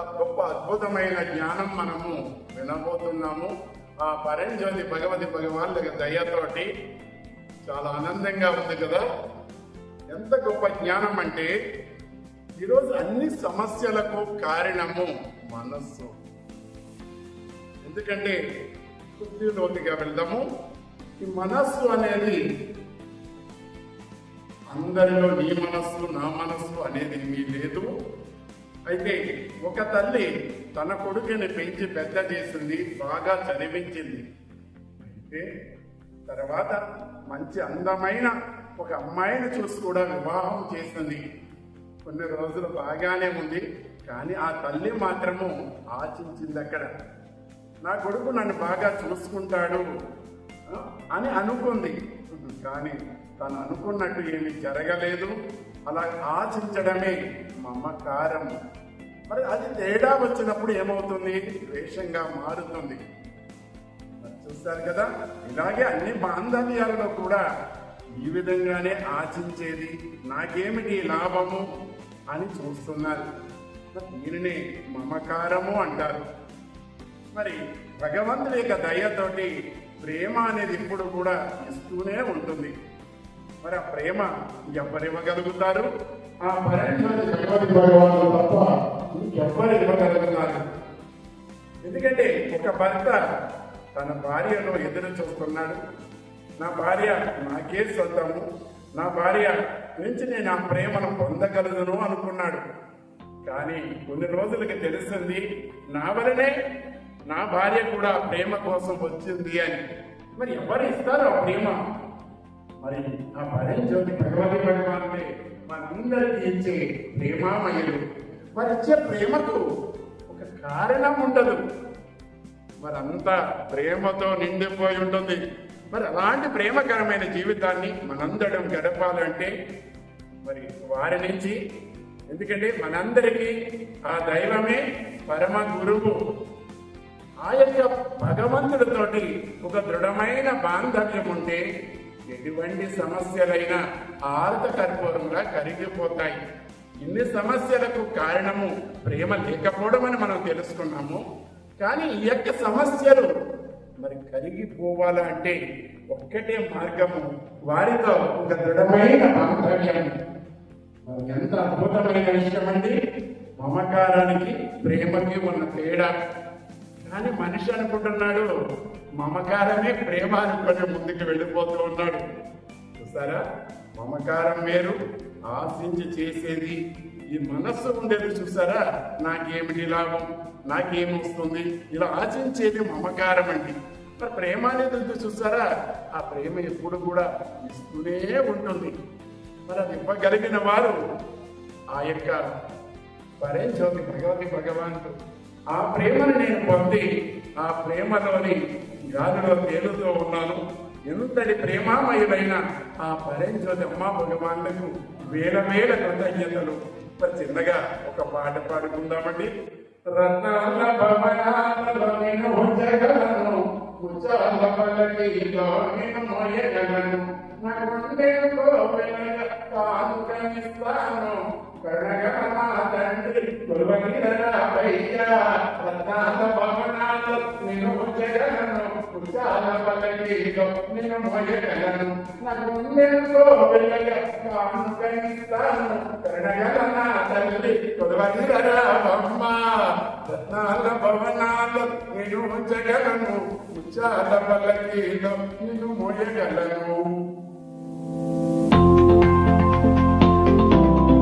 గొప్ప అద్భుతమైన జ్ఞానం మనము వినబోతున్నాము. ఆ పరంజ్యోతి భగవతి భగవాన్ల దయతోటి చాలా ఆనందంగా ఉంది కదా. ఎంత గొప్ప జ్ఞానం అంటే ఈరోజు అన్ని సమస్యలకు కారణము మనస్సు. ఎందుకంటే బుద్ధిలోతిగా వెళ్దాము. ఈ మనస్సు అనేది అందరిలో నీ మనస్సు నా మనస్సు అనేది ఏమీ లేదు. అయితే ఒక తల్లి తన కొడుకుని పెంచి పెద్ద చేసింది బాగా చదివించింది. అయితే తర్వాత మంచి అందమైన ఒక అమ్మాయిని చూసి కూడా వివాహం చేసింది. కొన్ని రోజులు బాగానే ఉంది కానీ ఆ తల్లి మాత్రము ఆశించింది అక్కడ. నా కొడుకు నన్ను బాగా చూసుకుంటాడు అని అనుకుంది. కానీ తను అనుకున్నట్టు ఏమి జరగలేదు. అలా ఆశించడమే మమకారం. మరి అది తేడా వచ్చినప్పుడు ఏమవుతుంది? ద్వేషంగా మారుతుంది. చూస్తారు కదా ఇలాగే అన్ని బాంధవ్యాలలో కూడా ఈ విధంగానే ఆశించేది నాకేమిటి లాభము అని చూస్తున్నారు. దీనిని మమకారము అంటారు. మరి భగవంతుడి యొక్క దయతోటి ప్రేమ అనేది ఇప్పుడు కూడా ఇస్తూనే ఉంటుంది. మరి ఆ ప్రేమ ఎవరు ఇవ్వగలుగుతారు? ఆ పరంజ్యోతి భగవతి తప్ప ఇంకెవ్వరు ఇవ్వగలుగుతారు? ఎందుకంటే ఒక భర్త తన భార్యను ఎదురు చూస్తున్నాడు. నా భార్య నాకే సొంతము. నా భార్య నుంచి నేను ఆ ప్రేమను పొందగలను అనుకున్నాడు. కానీ కొన్ని రోజులకి తెలిసింది నా వలనే నా భార్య కూడా ప్రేమ కోసం వచ్చింది అని. మరి ఎవరు ఇస్తారు ఆ ప్రేమ? మరి ఆ పరంజ్యోతి భగవతి భగవానుడే మనందరికీ ఇచ్చే ప్రేమామయులు మరి ఇచ్చే ప్రేమకు ఒక కారణం ఉండదు. మరి అంతా ప్రేమతో నిండిపోయి ఉంటుంది. మరి అలాంటి ప్రేమకరమైన జీవితాన్ని మనందరం గడపాలంటే మరి వారి నుంచి ఎందుకంటే మనందరికీ ఆ దైవమే పరమ గురువు. ఆ యొక్క భగవంతుడితోటి ఒక దృఢమైన బాంధవ్యం ఉంటే ఎటువంటి సమస్యలైనా ఆర్త కర్పూరంగా కరిగిపోతాయి. ఇన్ని సమస్యలకు కారణము ప్రేమ లేకపోవడం అని మనం తెలుసుకున్నాము. కానీ ఈ యొక్క సమస్యలు మరి కరిగిపోవాలంటే ఒక్కటే మార్గము వారితో ఒక దృఢమైన బాంధవ్యం మరి ఎంత అద్భుతమైన విషయం అండి మమకారానికి ప్రేమకి ఉన్న తేడా. కానీ మనిషి అనుకుంటున్నాడు మమకారమే ప్రేమ అనుకుని ముందుకు వెళ్ళిపోతూ ఉన్నాడు. చూసారా? మమకారం వేరు ఆశించి చేసేది ఈ మనస్సు ఉండేది చూసారా? నాకేమిటి లాభం? నాకేమొస్తుంది ఇలా ఆశించేది మమకారం అండి. మరి ప్రేమ అనేది చూసారా? ఆ ప్రేమ ఎప్పుడు కూడా ఇస్తూనే ఉంటుంది. మరి అది ఇవ్వగలిగిన వారు ఆ యొక్క పరేజ్యోతి భగవతి భగవానుడు. ఆ ప్రేమను నేను పొంది ఆ ప్రేమలోని గాలిలో తేలుతూ ఉన్నాను. ఎంతటి ప్రేమామయులైన ఆ పరేజ్యోతి అమ్మా భగవానులకు వేల వేల కృతజ్ఞతలు. మరి చిన్నగా ఒక పాట పాడుకుందామండి. రత్నాల భవనాలలో నేను ఉంచగలను ఉచ్చాల పలకిలో నేను మోయగలను నా గుండె కోవెలగా కానుకనిస్తాను కడగల తండ్రి కొలువగిరయ్యా రత్నాల భవనాలు నేను ఉంచగలను ఉచ్చాల పలకిలో నిన్ను మోయగలను నా గుండె కానుకనిస్తాను కడగల తల్లి కొలువగిరమ్మ రత్నాల భవనాలు నేను ఉంచగలను ఉచ్చాల పలకిలో నేను మోయగలను